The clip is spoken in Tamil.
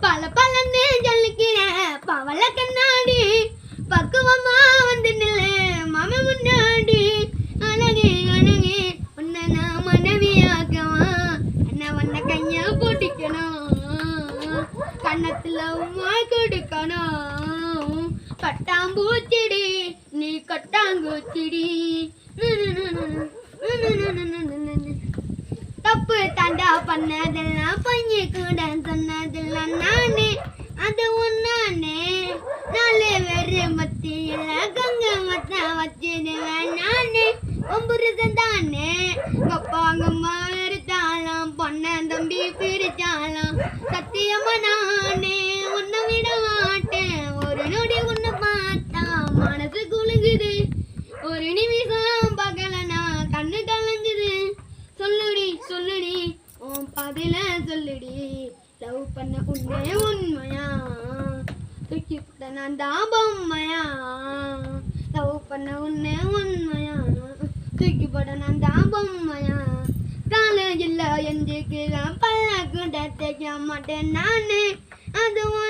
பல பலன்னு ஜல்லிக்கிற பவள கண்ணாடி பக்குவமா வந்து நில்ல மாம முன்னாடி. அழகே அழகே உன்னை நான் மனைவியாக்கவா? அண்ணா உன்னை கையா போட்டிக்கணும் கண்ணத்துல உமா கொடுக்கணும் பட்டாம்பூச்சிடி நீ கொட்டாங்கூச்சிடி. தப்பு தண்டா பண்ணதெல்லாம் பையன் கூட சொன்னதெல்லாம் அது ஒன்னானே நாலு வேறு மத்தியில கங்க மத்த வச்சிடுவேன் நானே. ஒம்புருதன் தானே கப்பாங்க இருத்தாலாம் பொண்ண தம்பி பிரிச்சாலாம் சத்தியமா நானே உன்னை விட மாட்டேன். ஒரு நொடி உன்னை பார்த்தா மனசு குலுங்குது. ஒரு நிமிஷம் பகலனா கண்ணு கலங்குது. சொல்லுடி சொல்லுடி உன் பதில சொல்லுடி. லவ் பண்ண உன்னே உண்மையா? தூக்கி போட்ட நான் தான் பொம்மையா? லவ் பண்ண உன்னே உண்மையா? தூக்கி போட நான் தான் பொம்மையா? காலம் இல்லை எஞ்சிக்கலாம் பல்ல கூட தைக்க மாட்டேன் நானே. அதுவும்